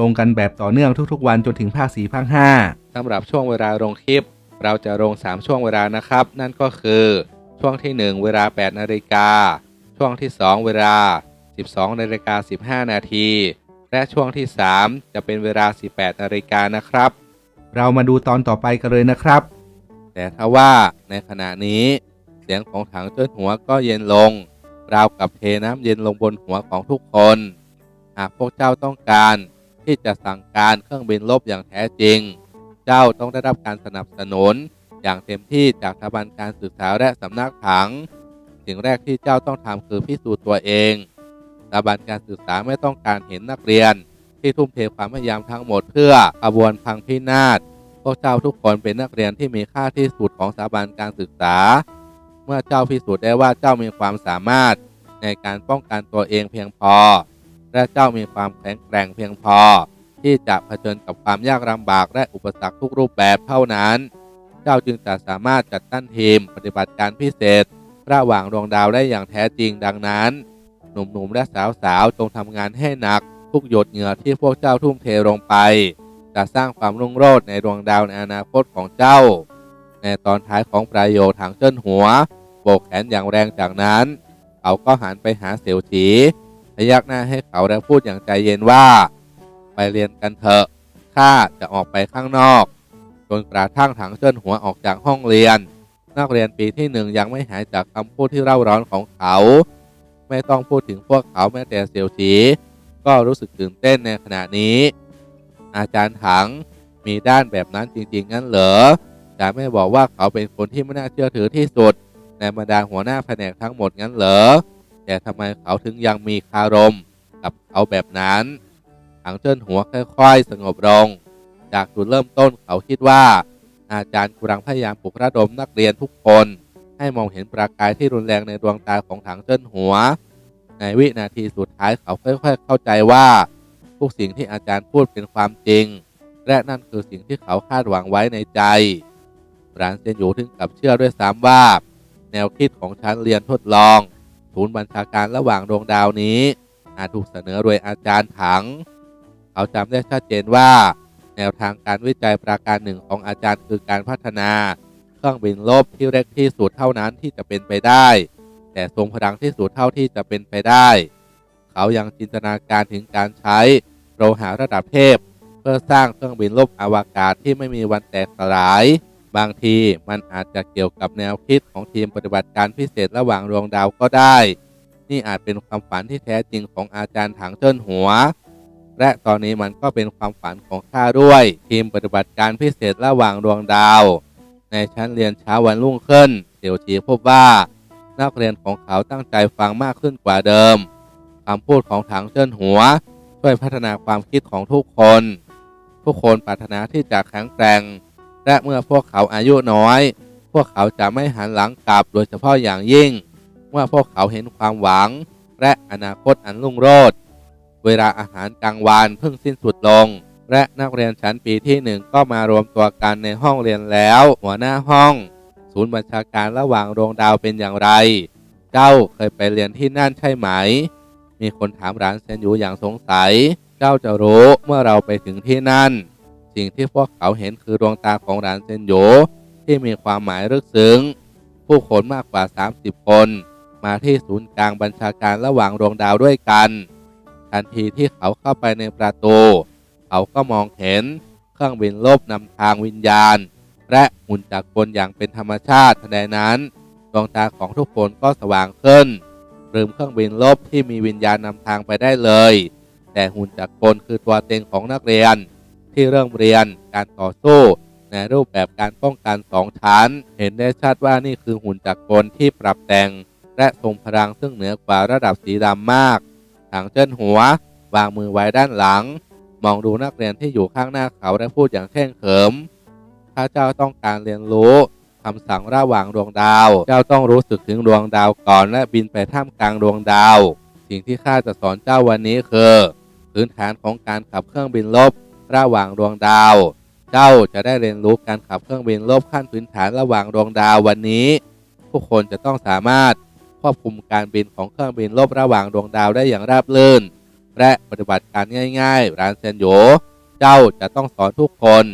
ลงกันแบบต่อเนื่องทุกๆ วันจนถึงภาค4ภาค5สำหรับช่วงเวลาลงคลิป เราจะลง 3 ช่วงเวลานะครับ นั่นก็คือช่วงที่ 1 เวลา 8 นาฬิกา ช่วงที่ 2 เวลา 12 นาฬิกา 15 นาที และช่วงที่ 3 จะเป็นเวลา 18 นาฬิกานะครับ เรามาดูตอนต่อไปกันเลยนะครับ แต่ถ้าว่าในขณะนี้ เสียงของถังเจิ้นหัวก็เย็นลง ราวกับเทน้ำเย็นลงบนหัวของทุกคน หากพวกเจ้าต้องการ ที่จะสั่งการเครื่องบินลบอย่างแท้จริง เจ้าต้องได้รับการสนับสนุน อย่างเต็มที่จากสถาบันการศึกษาและสำนักถัง สิ่งแรกที่เจ้าต้องทำคือพิสูจน์ตัวเองสถาบันการศึกษาไม่ต้องการเห็นนักเรียน ที่ทุ่มเทความพยายามทั้งหมดเพื่อขบวนพังพินาศพวกเจ้าทุกคนเป็นนักเรียนที่มีค่าที่สุดของสถาบันการศึกษา เมื่อเจ้าพิสูจน์ได้ว่าเจ้ามีความสามารถในการป้องกันตัวเองเพียงพอ และเจ้ามีความแข็งแกร่งเพียงพอ ที่จะเผชิญกับความยากลำบากและอุปสรรคทุกรูปแบบเท่านั้น เจ้าจึงจะสามารถจัดตั้งทีมปฏิบัติการพิเศษ ระหว่างดวงดาวได้อย่างแท้จริงดังนั้น หนุ่มๆและสาวๆจงทำงานให้หนัก ทุกหยดเหงื่อที่พวกเจ้าทุ่มเทลงไป จะสร้างความรุ่งโรจน์ในดวงดาวในอนาคตของเจ้า ในตอนท้ายของประโยคทางเจิ้นหัวโบกแขนอย่างแรงจากนั้น เขาก็หันไปหาเสี่ยวฉี พยักหน้าให้เขาและพูดอย่างใจเย็นว่า ไปเรียนกันเถอะข้าจะออกไปข้างนอก จนกระทั่งถังเจิ้นหัวออกจากห้องเรียน นักเรียนปีที่หนึ่งยังไม่หายจากคำพูดที่เร่าร้อนของเขา ไม่ต้องพูดถึงพวกเขาแม้แต่เสียวฉีก็รู้สึกตื่นเต้นในขณะนี้ อาจารย์ถังมีด้านแบบนั้นจริงๆงั้นเหรอจะไม่บอกว่าเขาเป็นคนที่ไม่น่าเชื่อถือที่สุด ในบรรดาหัวหน้าแผนกทั้งหมดงั้นเหรอ แต่ทำไมเขาถึงยังมีคารม กับเขาแบบนั้นถังเจิ้นหัวค่อยๆ สงบลง จากจุดเริ่มต้นเขาคิดว่า อาจารย์กำลังพยายามปลุกระดมนักเรียนทุกคน ให้มองเห็นประกายที่รุนแรงในดวงตาของถังเจิ้นหัว ในวินาทีสุดท้ายเขาค่อยๆ เข้าใจว่าทุกสิ่งที่อาจารย์พูดเป็นความจริง และนั่นคือสิ่งที่เขาคาดหวังไว้ในใจรานเซียนอยู่ถึงกับเชื่อด้วยซ้ำว่า แนวคิดของชั้นเรียนทดลอง ศูนย์บัญชาการระหว่างดวงดาวนี้ อาจถูกเสนอโดยอาจารย์ถัง เขาจำได้ชัดเจนว่า แนวทางการวิจัยประการหนึ่งของอาจารย์คือการพัฒนาเครื่องบินลบที่เล็กที่สุดเท่านั้นที่จะเป็นไปได้ แต่ทรงพลังที่สุดเท่าที่จะเป็นไปได้ เขายังจินตนาการถึงการใช้โลหะระดับเทพ เพื่อสร้างเครื่องบินลบอวกาศที่ไม่มีวันแตกสลาย บางทีมันอาจจะเกี่ยวกับแนวคิดของทีมปฏิบัติการพิเศษระหว่างดวงดาวก็ได้ นี่อาจเป็นความฝันที่แท้จริงของอาจารย์ถังเจิ้นหัว และตอนนี้มันก็เป็นความฝันของข้าด้วย ทีมปฏิบัติการพิเศษระหว่างดวงดาว ในชั้นเรียนเช้าวันรุ่งขึ้นเสี่ยวฉีพบว่านักเรียนของเขาตั้งใจฟังมากขึ้นกว่าเดิมคำพูดของถังเจิ้นหัว ช่วยพัฒนาความคิดของทุกคน ทุกคนปรารถนาที่จะแข็งแกร่ง และเมื่อพวกเขาอายุน้อย พวกเขาจะไม่หันหลังกลับโดยเฉพาะอย่างยิ่ง เมื่อพวกเขาเห็นความหวัง และอนาคตอันรุ่งโรจน์เวลาอาหารกลางวันเพิ่งสิ้นสุดลง และนักเรียนชั้นปีที่หนึ่งก็มารวมตัวกันในห้องเรียนแล้ว หัวหน้าห้อง ศูนย์บัญชาการระหว่างดวงดาวเป็นอย่างไร เจ้าเคยไปเรียนที่นั่นใช่ไหม มีคนถามร้านเซนยูอย่างสงสัย เจ้าจะรู้เมื่อเราไปถึงที่นั่น สิ่งที่พวกเขาเห็นคือดวงตาของร้านเซนโยที่มีความหมายลึกซึ้ง ผู้คนมากกว่า 30 คน มาที่ศูนย์กลางบัญชาการระหว่างดวงดาวด้วยกัน ทันทีที่เขาเข้าไปในประตู เขาก็มองเห็นเครื่องบินลบนำทางวิญญาณ และหุ่นจักรกลอย่างเป็นธรรมชาติทันใดนั้น ดวงตาของทุกคนก็สว่างขึ้นลืมเครื่องบินลบที่มีวิญญาณนำทางไปได้เลย แต่หุ่นจักรกลคือตัวเต็งของนักเรียน ที่เริ่มเรียนการต่อสู้ ในรูปแบบการป้องกันสองชั้น เห็นได้ชัดว่านี่คือหุ่นจักรกลที่ปรับแต่ง และทรงพลังซึ่งเหนือกว่าระดับสีดำมากถังเจิ้นหัว วางมือไว้ด้านหลัง มองดูนักเรียนที่อยู่ข้างหน้าเขาและพูดอย่างเข่งเขิมถ้าเจ้าต้องการเรียนรู้คำสั่งระหว่างดวงดาว เจ้าต้องรู้สึกถึงดวงดาวก่อนและบินไปท่ามกลางดวงดาว สิ่งที่ข้าจะสอนเจ้าวันนี้คือ พื้นฐานของการขับเครื่องบินลบ ระหว่างดวงดาว เจ้าจะได้เรียนรู้การขับเครื่องบินลบขั้นพื้นฐานระหว่างดวงดาววันนี้ทุกคนจะต้องสามารถควบคุมการบินของเครื่องบินลบระหว่างดวงดาวได้อย่างราบรื่น และปฏิบัติการง่ายๆร้านเซนโยเจ้าจะต้องสอนทุกคน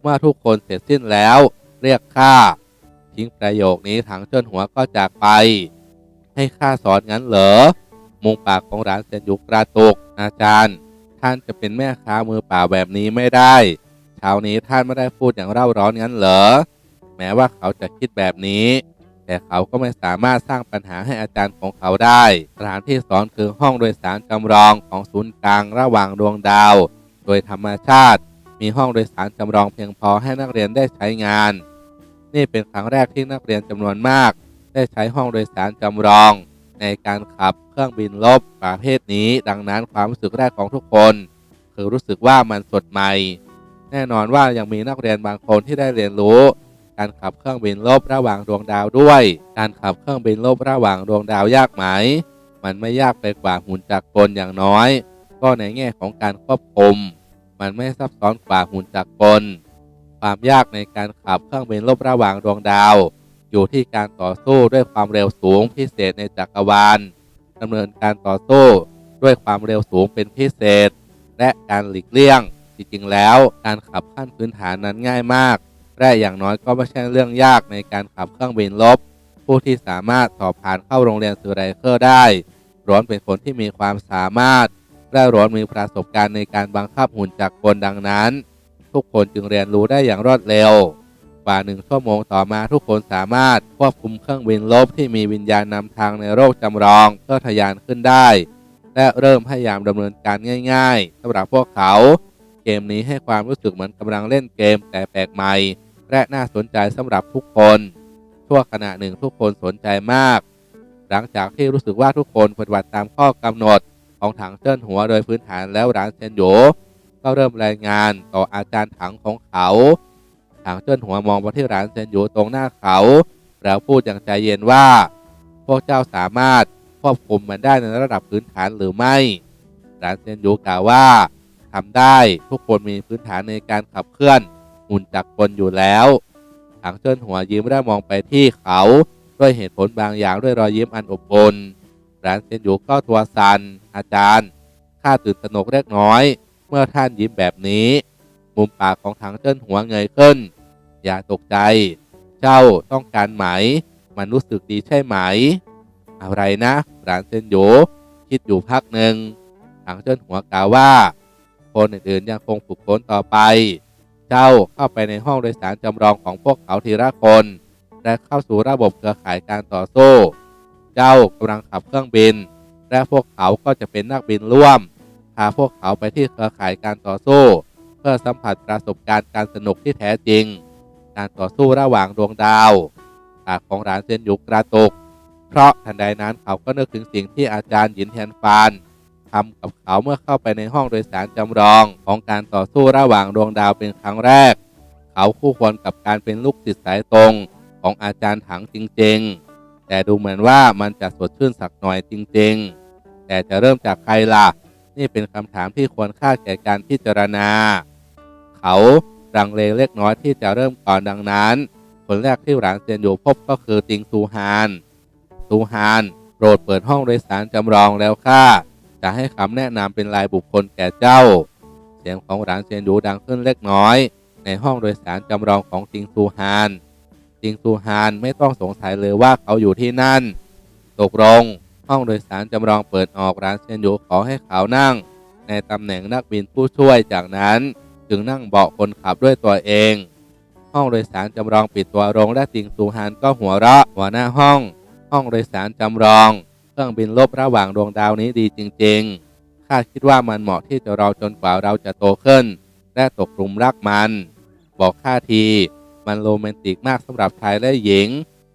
เมื่อทุกคนเสร็จสิ้นแล้ว เรียกข้าทิ้งประโยคนี้ถังเจิ้นหัวก็จากไป ให้ข้าสอนงั้นเหรอมุมปากของร้านเซนยุกระตุกอาจารย์ ท่านจะเป็นแม่ค้ามือเปล่าแบบนี้ไม่ได้เช้านี้ท่านไม่ได้พูดอย่างเร่าร้อนงั้นเหรอ แม้ว่าเขาจะคิดแบบนี้ แต่เขาก็ไม่สามารถสร้างปัญหาให้อาจารย์ของเขาได้ สถานที่สอนคือห้องโดยสารจำลองของศูนย์กลางระหว่างดวงดาว โดยธรรมชาติ มีห้องโดยสารจำลองเพียงพอให้นักเรียนได้ใช้งาน นี่เป็นครั้งแรกที่นักเรียนจำนวนมาก ได้ใช้ห้องโดยสารจำลอง ในการขับเครื่องบินลบประเภทนี้ ดังนั้นความรู้สึกแรกของทุกคน คือรู้สึกว่ามันสดใหม่ แน่นอนว่ายังมีนักเรียนบางคนที่ได้เรียนรู้ การขับเครื่องบินลบระหว่างดวงดาวด้วย การขับเครื่องบินลบระหว่างดวงดาวยากไหม มันไม่ยากไปกว่าหุ่นจักรกลอย่างน้อย ก็ในแง่ของการควบคุม มันไม่ซับซ้อนกว่าหุ่นจักรกลความยากในการขับเครื่องบินลบระหว่างดวงดาว อยู่ที่การต่อสู้ด้วยความเร็วสูงพิเศษในจักรวาลดำเนินการต่อสู้ด้วยความเร็วสูงเป็นพิเศษ และการหลีกเลี่ยง จริงๆแล้ว การขับขั้นพื้นฐานนั้นง่ายมากและอย่างน้อยก็ไม่ใช่เรื่องยากในการขับเครื่องบินลบ ผู้ที่สามารถสอบผ่านเข้าโรงเรียนซูไรเคอร์ได้ร้อนเป็นคนที่มีความสามารถ และร้อนมีประสบการณ์ในการบังคับหุ่นจักรกลดังนั้น ทุกคนจึงเรียนรู้ได้อย่างรวดเร็ว ว่าหนึ่งชั่วโมงต่อมาทุกคนสามารถควบคุมเครื่องบินลบที่มีวิญญาณนำทางในโลกจำลองเพื่อทะยานขึ้นได้ และเริ่มพยายามดำเนินการง่าย ๆสำหรับพวกเขา เกมนี้ให้ความรู้สึกเหมือนกำลังเล่นเกมแต่แปลกใหม่ และน่าสนใจสำหรับทุกคนชั่วขณะหนึ่งทุกคนสนใจมาก หลังจากที่รู้สึกว่าทุกคนปฏิบัติตามข้อกำหนดของถังเจิ้นหัวโดยพื้นฐานแล้วร้านเซนโยก็เริ่มรายงานต่ออาจารย์ถังของเขา ถังเจิ้นหัวมองไปที่ร้านเซนโยตรงหน้าเขา แล้วพูดอย่างใจเย็นว่า พวกเจ้าสามารถควบคุมมันได้ในระดับพื้นฐานหรือไม่ร้านเซนโยกล่าวว่าทำได้ทุกคนมีพื้นฐานในการขับเคลื่อนหุ่นจักรกลอยู่แล้วถังเจิ้นหัวยิ้มและมองไปที่เขาด้วยเหตุผลบางอย่างด้วยรอยยิ้มอันอบอุ่นร้านเซนโยก็ตัวสันอาจารย์ข้าตื่นตระหนกเล็กน้อย เมื่อท่านยิ้มแบบนี้ มุมปากของถังเจิ้นหัวเงยขึ้น อย่าตกใจ เจ้าต้องการไหม มันรู้สึกดีใช่ไหม อะไรนะร้านเซนโยคิดอยู่พักหนึ่งถังเจิ้นหัวกล่าวว่า คนอื่นๆยังคงฝึกฝนต่อไป เจ้าเข้าไปในห้องโดยสารจำลองของพวกเขาทีละคน และเข้าสู่ระบบเครือข่ายการต่อสู้ เจ้ากำลังขับเครื่องบิน และพวกเขาก็จะเป็นนักบินร่วมพาพวกเขาไปที่เครือข่ายการต่อสู้ เพื่อสัมผัสประสบการณ์การสนุกที่แท้จริง การต่อสู้ระหว่างดวงดาวปากของร้านเซนยุกกระตุกเพราะทันใดนั้นเขาก็นึกถึงสิ่งที่อาจารย์หยินเทียนฟานทำกับเขาเมื่อเข้าไปในห้องโดยสารจำลองของการต่อสู้ระหว่างดวงดาวเป็นครั้งแรก เขาคู่ควรกับการเป็นลูกศิษย์สายตรงของอาจารย์ถังจริง ๆ แต่ดูเหมือนว่ามันจะสดชื่นสักหน่อยจริง ๆ แต่จะเริ่มจากใครล่ะ นี่เป็นคำถามที่ควรค่าแก่การพิจารณา เขาลังเลเล็กน้อยที่จะเริ่มก่อนดังนั้น คนแรกที่หลานเซียนอยู่พบก็คือติงซูฮานซูฮานโปรดเปิดห้องโดยสารจำลองแล้วค่ะจะให้คำแนะนำเป็นรายบุคคลแก่เจ้า เสียงของหลานเซียนดูดังขึ้นเล็กน้อย ในห้องโดยสารจำลองของติงซูฮานติงซูฮานไม่ต้องสงสัยเลยว่าเขาอยู่ที่นั่นตกลงห้องโดยสารจำลองเปิดออกร้านเซียนอยู่ขอให้เขานั่ง ในตำแหน่งนักบินผู้ช่วยจากนั้น จึงนั่งเบาะคนขับด้วยตัวเอง ห้องโดยสารจำลองปิดตัวลงและติงซูฮานก็หัวเราะหัวหน้าห้อง ห้องโดยสารจำลอง เครื่องบินลบระหว่างดวงดาวนี้ดีจริง ๆข้าคิดว่ามันเหมาะที่จะรอจนกว่าเราจะโตขึ้น และตกหลุมรักมัน บอกข้าที มันโรแมนติกมากสำหรับชายและหญิง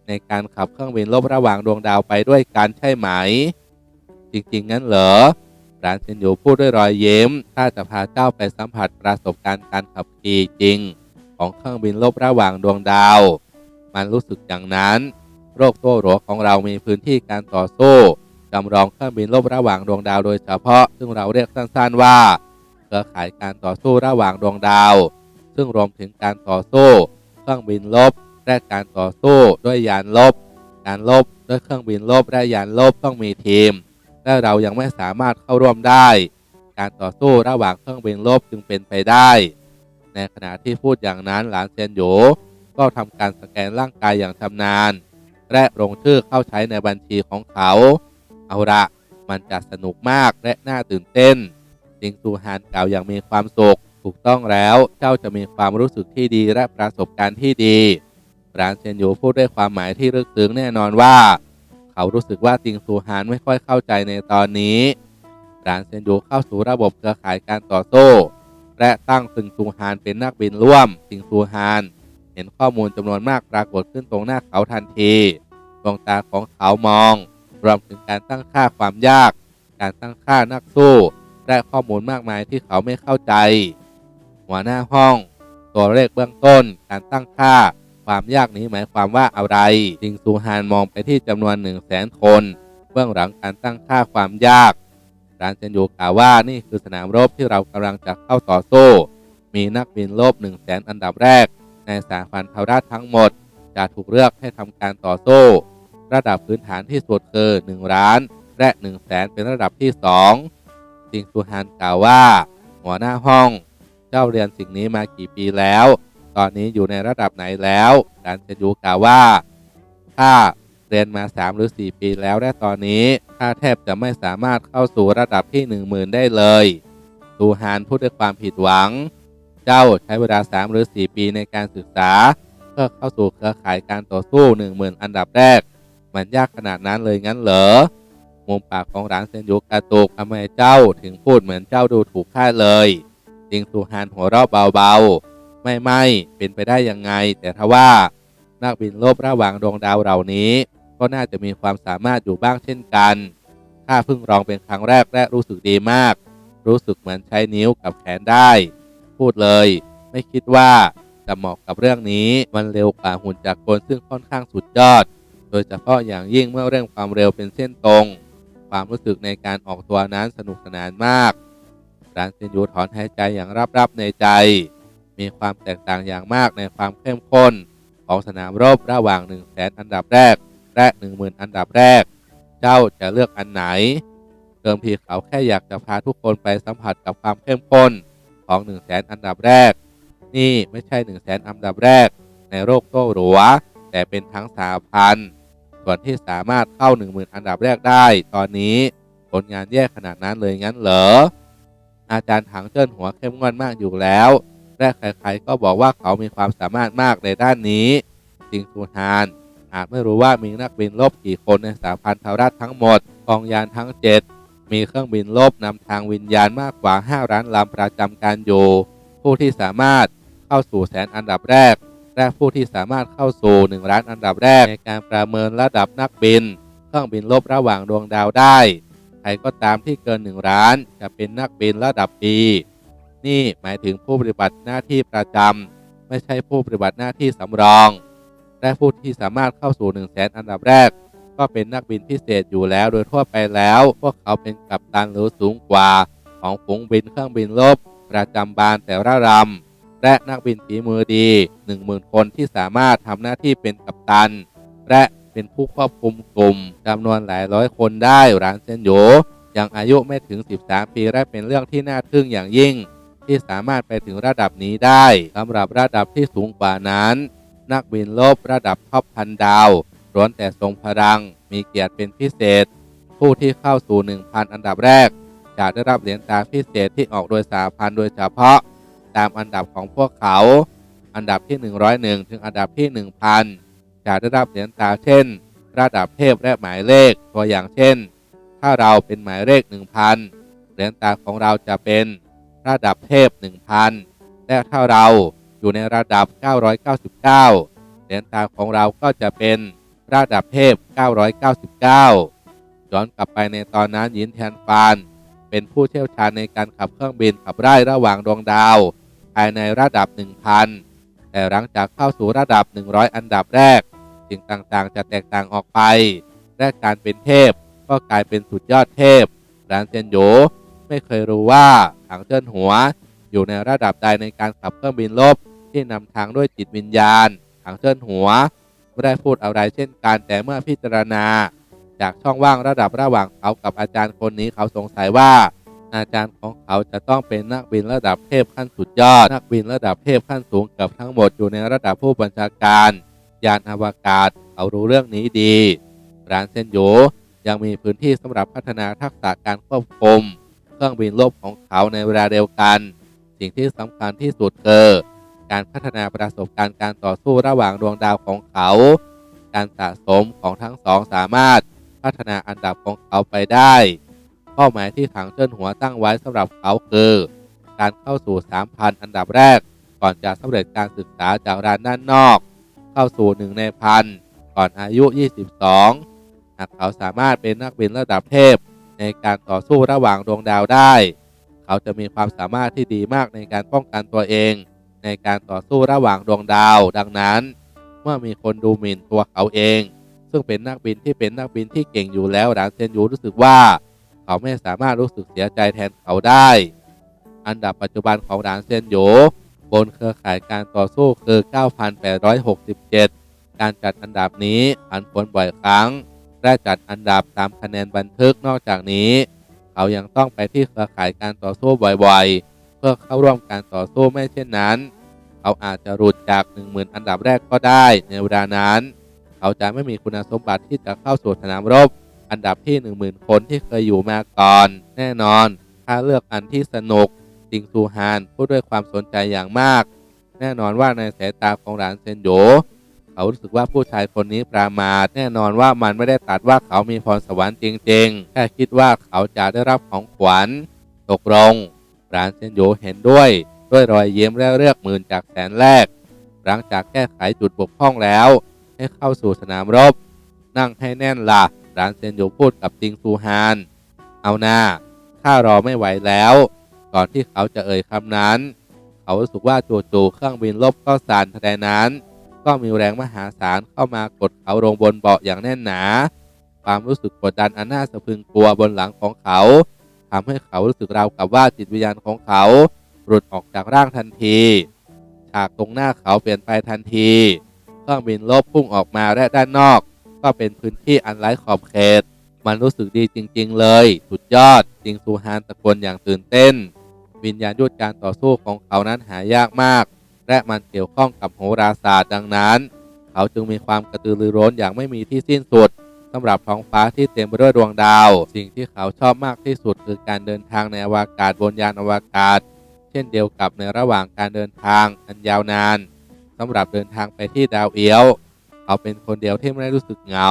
ในการขับเครื่องบินลบระหว่างดวงดาวไปด้วยกันใช่ไหม จริงๆงั้นเหรอ หลานเซนยูพูดด้วยรอยยิ้ม ถ้าจะพาเจ้าไปสัมผัสประสบการณ์การขับขี่จริง ของเครื่องบินลบระหว่างดวงดาว มันรู้สึกอย่างนั้น โรคโต้หรัวของเรามีพื้นที่การต่อสู้จำลองเครื่องบินลบระหว่างดวงดาวโดยเฉพาะ ซึ่งเราเรียกสั้นๆว่าเครือข่ายการต่อสู้ระหว่างดวงดาว ซึ่งรวมถึงการต่อสู้เครื่องบินลบและการต่อสู้ด้วยยานลบ การลบด้วยเครื่องบินลบและยานลบต้องมีทีม และเรายังไม่สามารถเข้าร่วมได้ การต่อสู้ระหว่างเครื่องบินลบจึงเป็นไปได้ ในขณะที่พูดอย่างนั้นหลานเซียนโยก็ทำการสแกนร่างกายอย่างชำนาญ และลงชื่อเข้าใช้ในบัญชีของเขา เอาละมันจะสนุกมากและน่าตื่นเต้นจิงซูฮานกล่าวอย่างมีความสุขถูกต้องแล้วเจ้าจะมีความรู้สึกที่ดีและประสบการณ์ที่ดีหลานเซียนโยพูดด้วยความหมายที่ลึกซึ้งแน่นอนว่า เขารู้สึกว่าจิงซูฮานไม่ค่อยเข้าใจในตอนนี้หลานเซนโหยเข้าสู่ระบบเครือข่ายการต่อสู้และตั้งซิงซูฮานเป็นนักบินร่วมซิงซูฮาน เห็นข้อมูลจำนวนมากปรากฏขึ้นตรงหน้าเขาทันทีดวงตาของเขามอง รวมถึงการตั้งค่าความยาก การตั้งค่านักสู้และข้อมูลมากมายที่เขาไม่เข้าใจ หัวหน้าห้อง ตัวเลขเบื้องต้น การตั้งค่า ความยากนี้หมายความว่าอะไรจิงซูฮานมองไปที่จำนวน1 0 0 0 0แสนคน เบื้องหลังการตั้งค่าความยากรานเซนยูกล่าวว่านี่คือสนามรบที่เรากำลังจะเข้าต่อสู้ มีนักบินลบ1 0 0 0 0แสนอันดับแรก ในสาพันธราชทั้งหมด จะถูกเลือกให้ทำการต่อสู้ ระดับพื้นฐานที่สุดคือ1ล้าน และ1 0 0 0 0แสนเป็นระดับที่2จิงซูฮานกล่าวว่า หัวหน้าห้อง เจ้าเรียนสิ่งนี้มากี่ปีแล้ว ตอนนี้อยู่ในระดับไหนแล้วดานเซยูกล่าวว่า ถ้าเรียนมา 3 หรือ 4 ปีแล้วและตอนนี้ข้าแทบจะไม่สามารถเข้าสู่ระดับที่ 10,000 ได้เลยซูฮานพูดด้วยความผิดหวัง เจ้าใช้เวลา 3 หรือ 4 ปีในการศึกษา เพื่อเข้าสู่เครือข่ายการต่อสู้ 10,000 อันดับแรก มันยากขนาดนั้นเลยงั้นเหรอมุมปากของหลานเซนยุกกระตุกทำไมเจ้าถึงพูดเหมือนเจ้าดูถูกข้าเลยจิงซูฮานหัวเราะเบาๆ ไม่ไม่เป็นไปได้ยังไง แต่ทว่านักบินลบระหว่างดวงดาวเหล่านี้ ก็น่าจะมีความสามารถอยู่บ้างเช่นกันข้าเพิ่งลองเป็นครั้งแรกและรู้สึกดีมาก รู้สึกเหมือนใช้นิ้วกับแขนได้ พูดเลย ไม่คิดว่าจะเหมาะกับเรื่องนี้มันเร็วกว่าหุ่นจักรกลซึ่งค่อนข้างสุดยอด โดยเฉพาะอย่างยิ่งเมื่อเร่งความเร็วเป็นเส้นตรง ความรู้สึกในการออกตัวนั้นสนุกสนานมากรานเซนยูถอนหายใจอย่างรับๆในใจ มีความแตกต่างอย่างมากในความเข้มข้น ของสนามรบระหว่าง 1 0 0 0 0แสนอันดับแรก และ 10,000 อันดับแรก เจ้าจะเลือกอันไหน เดิมทีเขาแค่อยากจะพาทุกคนไปสัมผัสกับความเข้มข้นของ 1 0 0 0 0แสนอันดับแรก นี่ไม่ใช่ 1 0 0 0 0แสนอันดับแรก ในโรคโต้หรัว แต่เป็นทั้งสาพันส่วนที่สามารถเข้า 10,000 อันดับแรกได้ ตอนนี้ผลงานแย่ขนาดนั้นเลยงั้นเหรออาจารย์ถังเจิ้นหัวเข้มงวดมากอยู่แล้ว และใครๆก็บอกว่าเขามีความสามารถมากในด้านนี้จิงซูฮานอาจไม่รู้ว่ามีนักบินลบกี่คนในสาพันธรัฐทั้งหมดกองยานทั้ง 7 มีเครื่องบินลบนำทางวิญญาณมากกว่า5ล้านลำประจำการอยู่ ผู้ที่สามารถเข้าสู่แสนอันดับแรก และผู้ที่สามารถเข้าสู่1ล้านอันดับแรก ในการประเมินระดับนักบิน เครื่องบินลบระหว่างดวงดาวได้ ใครก็ตามที่เกิน1ล้านจะเป็นนักบินระดับดี นี่หมายถึงผู้ปฏิบัติหน้าที่ประจำไม่ใช่ผู้ปฏิบัติหน้าที่สำรอง และผู้ที่สามารถเข้าสู่1 0 0 0 0แสนอันดับแรก ก็เป็นนักบินพิเศษอยู่แล้วโดยทั่วไปแล้ว พวกเขาเป็นกัปตันหรือสูงกว่า ของฝูงบินเครื่องบินลบ ประจำบานแต่ละลำและนักบินฝีมือดี10,000คนที่สามารถทำหน้าที่เป็นกัปตัน และเป็นผู้ควบคุมกลุ่มจำนวนหลายร้อยคนได้ร้านเซนโยยังอายุไม่ถึง 13 ปีและเป็นเรื่องที่น่าทึ่งอย่างยิ่ง ที่สามารถไปถึงระดับนี้ได้สำหรับระดับที่สูงกว่านั้น นักบินลบระดับท็อปพันดาวล้วนแต่ทรงพลัง มีเกียรติเป็นพิเศษ ผู้ที่เข้าสู่ 1,000 อันดับแรก จะได้รับเหรียญตาพิเศษที่ออกโดยสาพันโดยเฉพาะ ตามอันดับของพวกเขา อันดับที่ 101 ถึงอันดับที่ 1,000 จะได้รับเหรียญตาเช่น ระดับเทพและหมายเลขตัวอย่างเช่น ถ้าเราเป็นหมายเลข 1,000 เหรียญตาของเราจะเป็น ระดับเทพ 1,000 และถ้าเราอยู่ในระดับ 999 เหรียญตาของเราก็จะเป็นระดับเทพ 999 ย้อนกลับไปในตอนนั้นยินแทนฟาน เป็นผู้เชี่ยวชาญในการขับเครื่องบินขับไล่ระหว่างดวงดาว ภายในระดับ 1,000 แต่หลังจากเข้าสู่ระดับ 100 อันดับแรก สิ่งต่างๆ จะแตกต่างออกไป และการเป็นเทพก็กลายเป็นสุดยอดเทพรานเซนโย ไม่เคยรู้ว่าถังเจิ้นหัว อยู่ในระดับใดในการขับเครื่องบินลบที่นำทางด้วยจิตวิญญาณถังเจิ้นหัว ไม่ได้พูดอะไรเช่นกันแต่เมื่อพิจารณา จากช่องว่างระดับระหว่างเขากับอาจารย์คนนี้เขาสงสัยว่า อาจารย์ของเขาจะต้องเป็นนักบินระดับเทพขั้นสุดยอด นักบินระดับเทพขั้นสูงเกับทั้งหมดอยู่ในระดับผู้บัญชาการ ยานอวกาศเขารู้เรื่องนี้ดีร้านเซนโยยังมีพื้นที่สำหรับพัฒนาทักษะการควบคุม เครื่องบินลบของเขาในเวลาเดียวกัน สิ่งที่สำคัญที่สุดคือการพัฒนาประสบการณ์การต่อสู้ระหว่างดวงดาวของเขา การสะสมของทั้งสองสามารถพัฒนาอันดับของเขาไปได้ เป้าหมายที่ถังเจิ้นหัวตั้งไว้สำหรับเขาคือ การเข้าสู่ 3,000 อันดับแรก ก่อนจะสำเร็จการศึกษาจากร้านด้านนอก เข้าสู่1ในพันก่อนอายุ 22 หากเขาสามารถเป็นนักบินระดับเทพ ในการต่อสู้ระหว่างดวงดาวได้ เขาจะมีความสามารถที่ดีมากในการป้องกันตัวเอง ในการต่อสู้ระหว่างดวงดาว ดังนั้น เมื่อมีคนดูหมิ่นตัวเขาเอง ซึ่งเป็นนักบินที่เป็นนักบินที่เก่งอยู่แล้วหลานเซนยูรู้สึกว่า เขาไม่สามารถรู้สึกเสียใจแทนเขาได้ อันดับปัจจุบันของหลานเซนโยบนเครือข่ายการต่อสู้คือ 9,867 การจัดอันดับนี้ผันผวนบ่อยครั้ง และจัดอันดับตามคะแนนบันทึกนอกจากนี้ เขายังต้องไปที่เครือข่ายการต่อสู้บ่อยๆ เพื่อเข้าร่วมการต่อสู้ไม่เช่นนั้น เขาอาจจะหลุดจาก 10,000 อันดับแรกก็ได้ในเวลานั้น เขาจะไม่มีคุณสมบัติที่จะเข้าสู่สนามรบ อันดับที่ 10,000 คนที่เคยอยู่มาก่อน แน่นอน ถ้าเลือกอันที่สนุกติงซูฮานพูดด้วยความสนใจอย่างมาก แน่นอนว่าในสายตาของหลานเซนโย เขารู้สึกว่าผู้ชายคนนี้ประมาทแน่นอนว่ามันไม่ได้ตัดว่าเขามีพรสวรรค์จริงๆแค่คิดว่าเขาจะได้รับของขวัญตกลงหลานเซนโยเห็นด้วย ด้วยรอยเยิ้มและเลือกหมื่นจากแสนแรก หลังจากแก้ไขจุดบกพร่องแล้ว ให้เข้าสู่สนามรบ นั่งให้แน่นละ่ะหลานเซนโยพูดกับติงซูฮาน เอาหน้าข้ารอไม่ไหวแล้ว ก่อนที่เขาจะเอ่ยคำนั้น เขารู้สึกว่าจู่ๆเครื่องบินลบก็สั่นทันใดนั้น ก็มีแรงมหาศาลเข้ามากดเขาลงบนเบาะอย่างแน่นหนา ความรู้สึกกดดันอันน่าสะพรึงกลัวบนหลังของเขาทำให้เขารู้สึกราวกับว่าจิตวิญญาณของเขา หลุดออกจากร่างทันที ฉากตรงหน้าเขาเปลี่ยนไปทันทีเครื่องบินลบพุ่งออกมาและด้านนอก ก็เป็นพื้นที่อันไร้ขอบเขต มันรู้สึกดีจริง ๆ เลย สุดยอดจิงซูฮานตะโกนอย่างตื่นเต้น วิญญาณยุทธการต่อสู้ของเขานั้นหายากมาก และมันเกี่ยวข้องกับโหราศาสตร์ดังนั้น เขาจึงมีความกระตือรือร้นอย่างไม่มีที่สิ้นสุดสำหรับท้องฟ้าที่เต็มไปด้วยดวงดาว สิ่งที่เขาชอบมากที่สุดคือการเดินทางในอวกาศบนยานอวกาศ เช่นเดียวกับในระหว่างการเดินทางอันยาวนานสำหรับเดินทางไปที่ดาวเอียว เขาเป็นคนเดียวที่ไม่ได้รู้สึกเหงา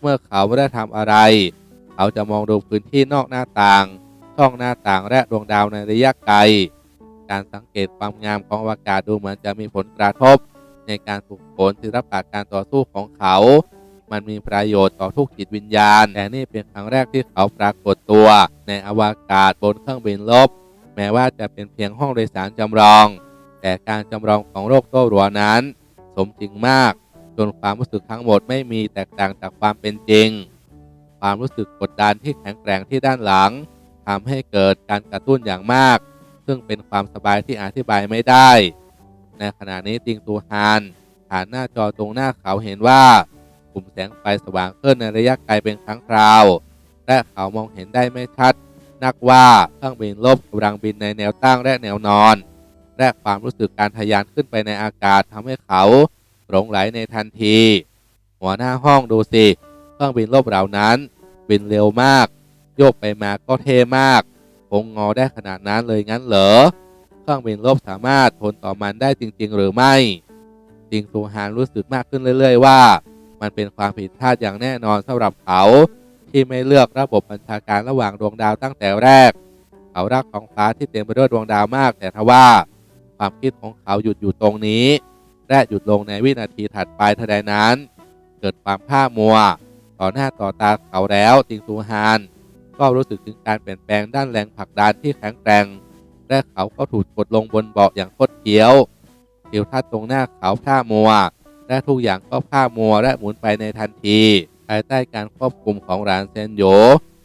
เมื่อเขาไม่ได้ทำอะไร เขาจะมองดูพื้นที่นอกหน้าต่าง ช่องหน้าต่างและดวงดาวในระยะไกล การสังเกตความงามของอวกาศดูเหมือนจะมีผลกระทบ ในการฝึกฝนศิลปะการต่อสู้ของเขา มันมีประโยชน์ต่อทุกจิตวิญญาณ แต่นี่เป็นครั้งแรกที่เขาปรากฏตัว ในอวกาศบนเครื่องบินลบ แม้ว่าจะเป็นเพียงห้องโดยสารจำลอง แต่การจำลองของโลกโต้รัวนั้น สมจริงมาก จนความรู้สึกทั้งหมดไม่มีแตกต่างจากความเป็นจริง ความรู้สึกกดดันที่แข็งแกร่งที่ด้านหลังทำให้เกิดการกระตุ้นอย่างมาก ซึ่งเป็นความสบายที่อธิบายไม่ได้ ในขณะนี้ติงตูฮานผ่านหน้าจอตรงหน้าเขาเห็นว่ากลุ่มแสงไฟสว่างขึ้นในระยะไกลเป็นครั้งคราว และเขามองเห็นได้ไม่ชัด นักว่าเครื่องบินลบกำลังบินในแนวตั้งและแนวนอน และความรู้สึกการทะยานขึ้นไปในอากาศทำให้เขาหลงไหลในทันที หัวหน้าห้องดูสิ เครื่องบินลบเหล่านั้น บินเร็วมาก โยกไปมาก็เท่มาก งงอได้ขนาดนั้นเลยงั้นเหรอ เครื่องบินลบสามารถทนต่อมันได้จริง ๆ หรือไม่จิงซูฮานรู้สึกมากขึ้นเรื่อย ๆ ว่า มันเป็นความผิดพลาดอย่างแน่นอนสำหรับเขาที่ไม่เลือกระบบบัญชาการระหว่างดวงดาวตั้งแต่แรก เขารักท้องฟ้าที่เต็มไปด้วยดวงดาวมากแต่ทว่า ความคิดของเขาหยุดอยู่ตรงนี้ และหยุดลงในวินาทีถัดไปทันใดนั้น เกิดความผ้ามัว ต่อหน้าต่อตาเขาแล้วติงซูฮาน ก็รู้สึกถึงการเปลี่ยนแปลงด้านแรงผลักดันที่แข็งแกร่งและเขาก็ถูกกดลงบนเบาะอย่างคดเคี้ยวทิวทัศน์ตรงหน้าเขาพร่ามัว และทุกอย่างก็พร่ามัวและหมุนไปในทันที ภายใต้การควบคุมของหลานเซนโย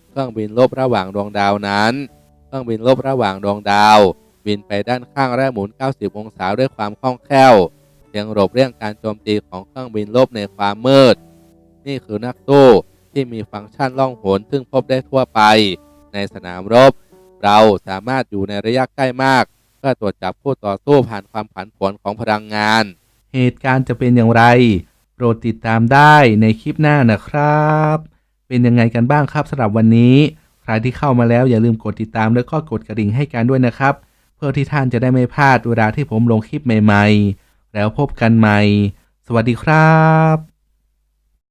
เครื่องบินลบระหว่างดวงดาวนั้น เครื่องบินลบระหว่างดวงดาว บินไปด้านข้างและหมุน 90 องศาด้วยความคล่องแคล่วเพียงหลบเลี่ยงการโจมตีของเครื่องบินลบในความมืด นี่คือนักสู้ ที่มีฟังก์ชันล่องหนซึ่งพบได้ทั่วไป ในสนามรบ เราสามารถอยู่ในระยะใกล้มาก เพื่อตรวจจับผู้ต่อสู้ผ่านความผันผวนของพลังงาน เหตุการณ์จะเป็นอย่างไร โปรดติดตามได้ในคลิปหน้านะครับ เป็นยังไงกันบ้างครับสำหรับวันนี้ ใครที่เข้ามาแล้วอย่าลืมกดติดตามแล้วก็กดกระดิ่งให้กันด้วยนะครับ เพื่อที่ท่านจะได้ไม่พลาดเวลาที่ผมลงคลิปใหม่ ๆ แล้วพบกันใหม่ สวัสดีครับ